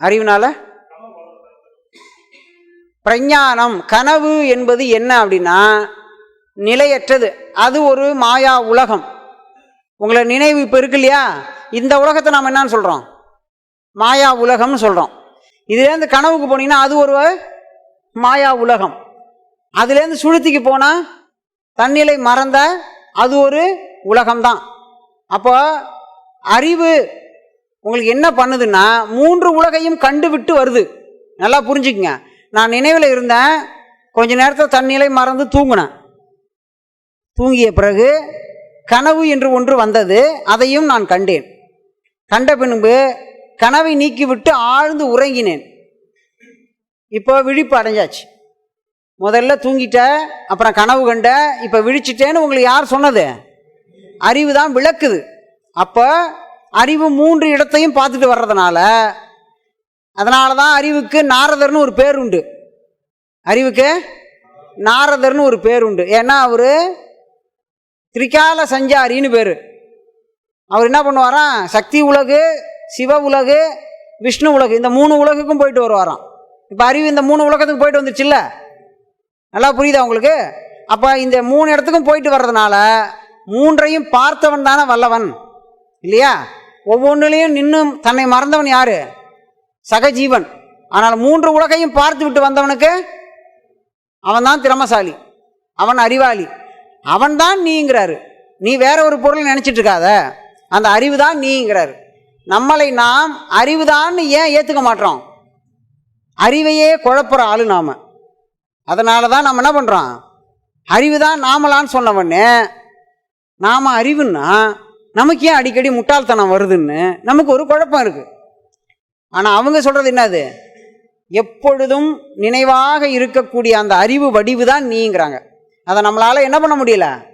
அறிவினால? பிரஞானம் கனவு என்பது என்ன அப்படின்னா நிலையற்றது. அது ஒரு மாயா உலகம். உங்களை நினைவு இப்போ இருக்கு இல்லையா? இந்த உலகத்தை நாம் என்னன்னு சொல்கிறோம் மாயா உலகம்னு சொல்கிறோம் இதுலேருந்து கனவுக்கு போனீங்கன்னா அது ஒரு மாயா உலகம். அதுலேருந்து சுழுத்திக்கு போனால் தன்னிலை மறந்த அது ஒரு உலகம்தான். அப்போ அறிவு உங்களுக்கு என்ன பண்ணுதுன்னா மூன்று உலகையும் கண்டு விட்டு வருது. நல்லா புரிஞ்சுக்குங்க. நான் நினைவில் இருந்தேன் கொஞ்ச நேரத்தில் தன்னிலை மறந்து தூங்கினேன். தூங்கிய பிறகு கனவு என்று ஒன்று வந்தது அதையும் நான் கண்டேன். கண்ட பின்பு கனவை நீக்கிவிட்டு ஆழ்ந்து உறங்கினேன். இப்போ விழிப்பு அடைஞ்சாச்சு. முதல்ல தூங்கிட்ட அப்புறம் கனவு கண்ட இப்போ விழிச்சிட்டேன்னு உங்களுக்கு யார் சொன்னது? அறிவு தான் விளக்குது. அப்போ அறிவு மூன்று இடத்தையும் பார்த்துட்டு வர்றதுனால அதனால தான் அறிவுக்கு நாரதர்னு ஒரு பேர் உண்டு. அறிவுக்கு நாரதர்னு ஒரு பேர் உண்டு. ஏன்னா அவர் திரிகால சஞ்சாரின்னு பேர். அவர் என்ன பண்ணுவாராம் சக்தி உலகு சிவ உலகு விஷ்ணு உலகு இந்த மூணு உலகுக்கும் போயிட்டு வருவாராம். இப்போ அறிவு இந்த மூணு உலகத்துக்கு போயிட்டு வந்துச்சுல்ல நல்லா புரியுதா உங்களுக்கு? அப்போ இந்த மூணு இடத்துக்கும் போயிட்டு வர்றதுனால மூன்றையும் பார்த்தவன் தானே வல்லவன். இல்லையா? ஒவ்வொன்றுலேயும் நின்னும் தன்னை மறந்தவன் யாரு? சகஜீவன். ஆனால் மூன்று உலகையும் பார்த்து விட்டு வந்தவனுக்கு அவன் தான் திறமசாலி அவன் அறிவாளி. அவன்தான் நீங்கிறாரு. நீ வேற ஒரு பொருள் நினச்சிட்டு இருக்காத அந்த அறிவு தான் நீங்கிறாரு. நம்மளை நாம் அறிவுதான்னு ஏன் ஏற்றுக்க மாட்டோம் அறிவையே குழப்புற ஆளு நாம. அதனால தான் நம்ம என்ன பண்ணுறோம் அறிவு தான் நாமலான்னு சொன்னவொடனே நாம் அறிவுன்னா நமக்கு ஏன் அடிக்கடி முட்டாள்தனம் வருதுன்னு? நமக்கு ஒரு குழப்பம் இருக்குது ஆனால் அவங்க சொல்கிறது என்னது? எப்பொழுதும் நினைவாக இருக்கக்கூடிய அந்த அறிவு வடிவு தான் நீங்கிறாங்க. அதை நம்மளால் என்ன பண்ண முடியல?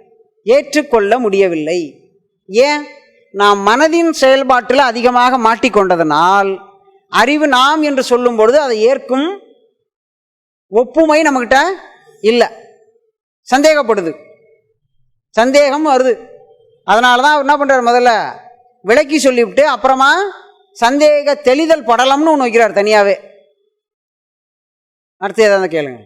ஏற்றுக்கொள்ள முடியவில்லை. ஏன்? நாம் மனதின் செயல்பாட்டில் அதிகமாக மாட்டிக்கொண்டதனால் அறிவு நாம் என்று சொல்லும் பொழுது அதை ஏற்கும் ஒப்புமை நம்மக்கிட்ட இல்லை. சந்தேகப்படுது. சந்தேகம் வருது. அதனால தான் அவர் என்ன பண்ணுறார் முதல்ல? விளக்கி சொல்லிவிட்டு அப்புறமா சந்தேக தெளிதல் படலம்னு ஒன்று வைக்கிறார் தனியாகவே அடுத்து ஏதாவது கேளுங்க.